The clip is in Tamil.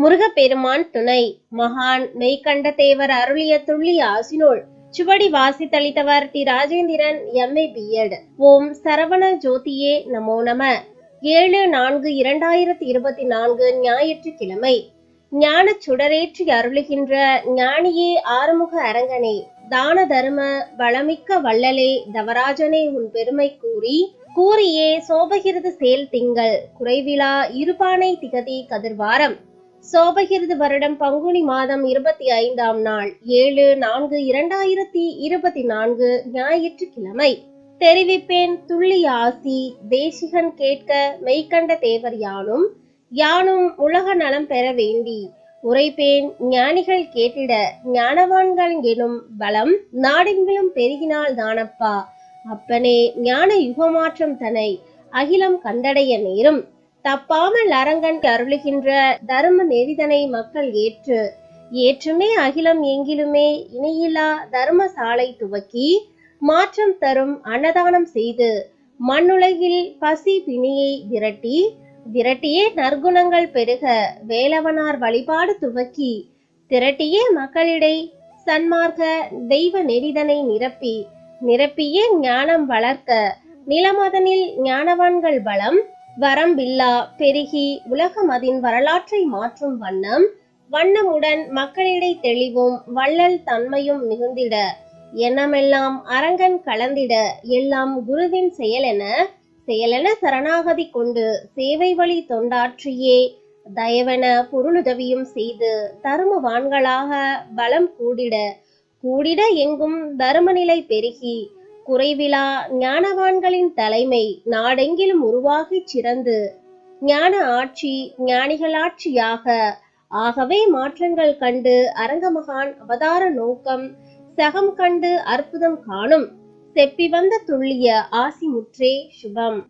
முருகப்பெருமான் துணை. மகான் மெய்கண்ட தேவர் அருளிய துள்ளிய ஆசினோள். சுவடி வாசித்தளித்தவர் தி ராஜேந்திரன் எம்ஏ பிஎட் ஓம் சரவண ஜோதியே நமோ நம. ஏழு நான்கு இரண்டாயிரத்தி இருபத்தி நான்கு ஞாயிற்றுக்கிழமை. ஞான சுடரேற்றி அருளுகின்ற ஞானியே ஆறுமுக அரங்கனே. தான தர்ம வளமிக்க வள்ளலே தவராஜனே உன் பெருமை கூறி கூறியே சோபகிருது சேல் திங்கள் குறைவிலா இருபானை திகதி கதிர்வாரம். சோபகிருது வருடம் பங்குனி மாதம் இருபத்தி ஐந்தாம் நாள். ஏழு நான்கு இரண்டாயிரத்தி இருபத்தி நான்கு ஞாயிற்றுக்கிழமை. தெரிவிப்பேன் துள்ளி ஆசி தேசிகன் கேட்க மெய்கண்ட தேவர் யானும் யானும் உலக நலம் பெற வேண்டி. உரைப்பேன் ஞானிகள் கேட்டிட ஞானவான்கள் எனும் பலம் நாடெங்கிலும் பெருகினால் தானப்பா. அப்பனே ஞான யுகமாற்றம் தனை அகிலம் கண்டடைய நேரும். தப்பாமல் அரங்கன் அருளுகின்ற தர்ம நெறிதனை மக்கள் ஏற்று. ஏற்றுமே அகிலம் எங்கிலுமே இணையில்லா தர்மசாலை துவக்கி மாற்றம் தரும் அன்னதானம் செய்து மண்ணுலகில் பசி பிணியை விரட்டி விரட்டியே நற்குணங்கள் பெருக வேலவனார் வழிபாடு துவக்கி திரட்டியே மக்களிடை சன்மார்க்க தெய்வ நெறிதனை நிரப்பி நிரப்பியே ஞானம் வளர்க்க நிலமதனில் ஞானவான்கள் பலம் வரம்பில்லா பெருகி உலகம் அதன் வரலாற்றை மாற்றும் வண்ணம் வண்ணமுடன் மக்களிடை தெளிவும் வள்ளல் தன்மையும் மிகுந்திட எண்ணமெல்லாம் அரங்கன் கலந்திட எல்லாம் குருவின் செயலென செயலென சரணாகதி கொண்டு சேவை வழி தொண்டாற்றியே தயவென பொருளுதவியும் செய்து தருமவான்களாக பலம் கூடிட கூடிட எங்கும் தருமநிலை பெருகி குறைவிலா ஞானவான்களின் தலைமை நாடெங்கிலும் உருவாகிச் சிறந்து ஞான ஆட்சி ஞானிகளாட்சியாக ஆகவே மாற்றங்கள் கண்டு அரங்கமகான் அவதார நோக்கம் சகம் கண்டு அற்புதம் காணும் செப்பி வந்த துள்ளிய ஆசி முற்றே சுபம்.